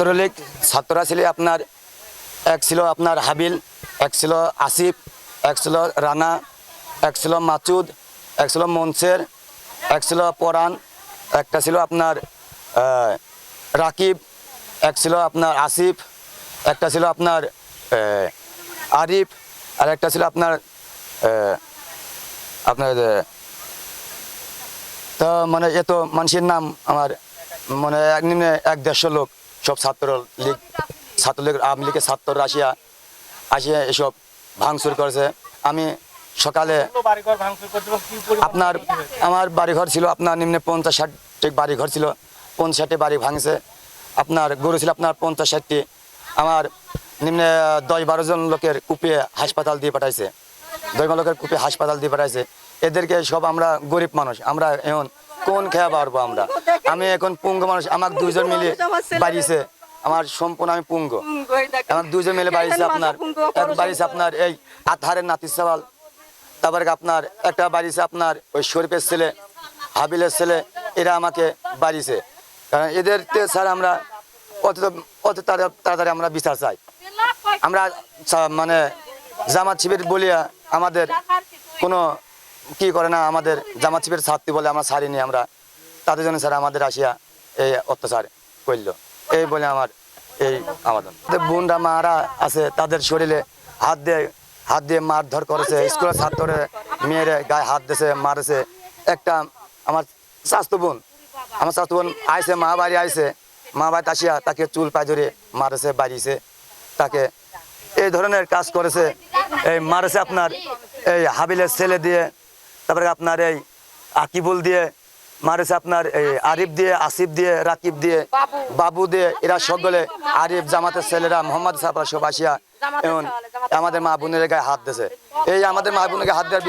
ছাত্রলীগ ছাত্ররা ছিল আপনার, এক ছিল আপনার হাবিল, এক ছিল আসিফ, এক ছিল রানা, এক ছিল মাচুদ, এক ছিল মনসের, এক ছিল পরাণ, একটা ছিল আপনার রাকিব, এক ছিল আপনার আসিফ, একটা ছিল আপনার আরিফ, আর একটা ছিল আপনার আপনার তো মানে এত মানুষের নাম আমার মানে এক নিম্নে এক দেড়শো লোক। সব ছাত্র লীগ ছাত্রলীগ আওয়ামী লীগের ছাত্ররা আসিয়া আসিয়া এসব ভাঙচুর করেছে। আমি সকালে আপনার, আমার বাড়িঘর ছিল, আপনার নিম্নে পঞ্চাশ ষাটটি বাড়িঘর ছিল পঞ্চাশ ষাটটি বাড়ি ভাঙছে। আপনার গরু ছিল, আপনার পঞ্চাশ ষাটটি। আমার নিম্নে দশ বারো জন লোকের কুপিয়ে হাসপাতাল দিয়ে পাঠাইছে। দশ বারো লোকের কুপিয়ে হাসপাতাল দিয়ে পাঠাইছে। এদেরকে সব আমরা গরিব মানুষ, আমরা এখন কোন খেয়া পারব আমরা? আমি এখন পুঙ্গ মানুষ আমার দুইজন মিলে বাড়িছে। আমার সম্পূর্ণ আমি পুঙ্গ। আমার দুইজন মিলে বাড়িছে আপনার, এক বাড়িছে আপনার এই আধারের নাতির সওয়াল। তারপরে আপনার একটা বাড়িছে আপনার ওই শরীফের ছেলে, হাবিলের ছেলে, এরা আমাকে বাড়িছে। কারণ এদেরকে স্যার আমরা অত অত তাড়া- তাড়াতাড়ি আমরা বিচার চাই। আমরা মানে জামাত শিবির বলিয়া আমাদের কোনো কি করে না আমাদের জামাত শিবির ছাত্রী বলে আমরা ছাড়িনি আমরা? তাদের জন্য স্যার আমাদের আসিয়া এই অত্যাচার করল। এই বলে আমার এই আমাদের বোনরা মারা আছে, তাদের শরীরে হাত দিয়ে হাত দিয়ে মারধর করেছে। স্কুলের ছাত্ররে, মেয়েরে গায়ে হাত দিয়েছে, মারেছে। একটা আমার স্বাস্থ্য বোন, আমার স্বাস্থ্য বোন আইসে মা বাড়ি আইসে মা বাড়ি আসিয়া তাকে চুল পায়ে ধরে মারেছে, বাড়িছে। তাকে এই ধরনের কাজ করেছে। এই মারেছে আপনার এই হাবিলের ছেলে দিয়ে। তারপরে আপনার এই আকিবুল দিয়ে মারেছে আপনার এই আরিফ দিয়ে আসিফ দিয়ে রাকিব দিয়ে বাবু। দিয়ে এরা সকলে আরিফ জামাতের ছেলেরা মোহাম্মদ সাহাবা সব আসিয়া এমন আমাদের মা বোনের গায়ে হাত দিয়েছে। এই আমাদের মা বোনের গায়ে হাত দেওয়ার